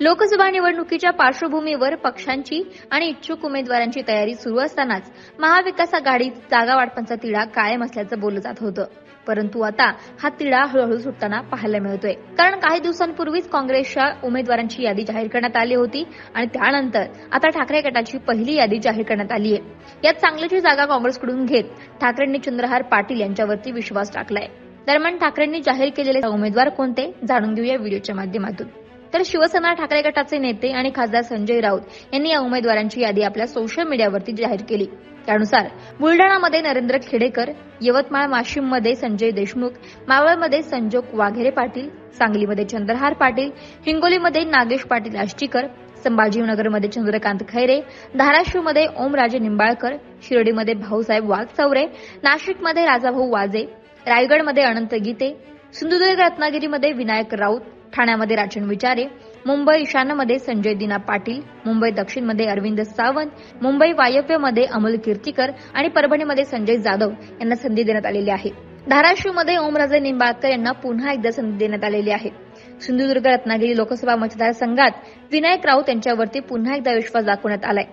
लोकसभा निवडणुकीच्या पार्श्वभूमीवर पक्षांची आणि इच्छुक उमेदवारांची तयारी सुरू असतानाच महाविकास आघाडीत जागा वाटपांचा तिढा कायम असल्याचं बोललं जात होतं. परंतु आता हा तिढा हळूहळू सुटताना पाहायला मिळतोय. कारण काही दिवसांपूर्वीच काँग्रेसच्या उमेदवारांची यादी जाहीर करण्यात आली होती आणि त्यानंतर आता ठाकरे गटाची पहिली यादी जाहीर करण्यात आली आहे यात सांगलीची जागा काँग्रेसकडून घेत ठाकरेंनी चंद्रहार पाटील यांच्यावरती विश्वास टाकलाय. दरम्यान ठाकरेंनी जाहीर केलेले उमेदवार कोणते जाणून घेऊया व्हिडिओच्या माध्यमातून. तर शिवसेना ठाकरे गटाचे नेते आणि खासदार संजय राऊत यांनी या उमेदवारांची यादी आपल्या सोशल मीडियावरती जाहीर केली. त्यानुसार बुलडाणामध्ये नरेंद्र खेडेकर यवतमाळ वाशिममध्ये संजय देशमुख मावळमध्ये संजोग वाघेरे पाटील सांगलीमध्ये चंद्रहार पाटील हिंगोलीमध्ये नागेश पाटील आष्टीकर संभाजीनगरमध्ये चंद्रकांत खैरे धाराशिवमध्ये ओमराजे निंबाळकर शिर्डीमध्ये भाऊसाहेब वाघचौरे नाशिकमध्ये राजाभाऊ वाजे रायगडमध्ये अनंत गीते सिंधुदुर्ग रत्नागिरीमध्ये विनायक राऊत ठाण्यामध्ये राजन विचारे मुंबई ईशान्यमध्ये संजय दिना पाटील मुंबई दक्षिणमध्ये अरविंद सावंत मुंबई वायव्यमध्ये अमोल कीर्तीकर आणि परभणीमध्ये संजय जाधव यांना संधी देण्यात आलेली आहे. धाराशिवमध्ये ओमराजे निंबाळकर यांना पुन्हा एकदा संधी देण्यात आलेली आहे. सिंधुदुर्ग रत्नागिरी लोकसभा मतदारसंघात विनायक राऊत यांच्यावरती पुन्हा एकदा विश्वास दाखवण्यात आलाय.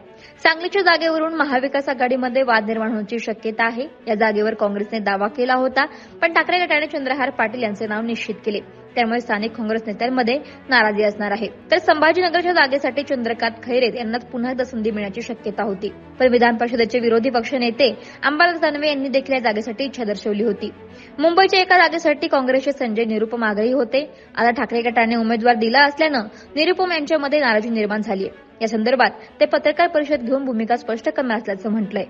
सांगलीच्या जागेवरून महाविकास आघाडीमध्ये वाद निर्माण होण्याची शक्यता आहे. या जागेवर काँग्रेसने दावा केला होता पण ठाकरे गटाने चंद्रहार पाटील यांचे नाव निश्चित केले. त्यामुळे स्थानिक काँग्रेस नेत्यांमध्ये नाराजी असणार आहे. तर संभाजीनगरच्या जागेसाठी चंद्रकांत खैरे यांना पुन्हा एकदा संधी मिळण्याची शक्यता होती. पण विधान परिषदेचे विरोधी पक्ष नेते अंबादास दानवे यांनी देखील या जागेसाठी इच्छा दर्शवली होती. मुंबईच्या एका जागेसाठी काँग्रेसचे संजय निरुपम आग्रही होते. आता ठाकरे गटाने उमेदवार दिला असल्यानं निरुपम यांच्यामध्ये नाराजी निर्माण झाली आहे. या संदर्भात ते पत्रकार परिषद घेऊन भूमिका स्पष्ट करणार असल्याचं म्हटलंय.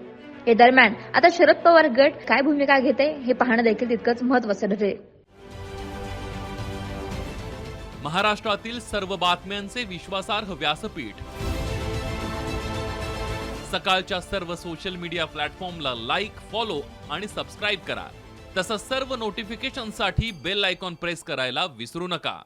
या दरम्यान आता शरद पवार गट काय भूमिका घेते हे पाहणं देखील तितकंच महत्वाचं ठरेल. महाराष्ट्रातील सर्व बातम्यांचे विश्वासार्ह व्यासपीठ. सकाळच्या सर्व सोशल मीडिया प्लॅटफॉर्मला लाईक फॉलो आणि सबस्क्राईब करा. तसंच सर्व नोटिफिकेशनसाठी बेल आयकॉन प्रेस करायला विसरू नका.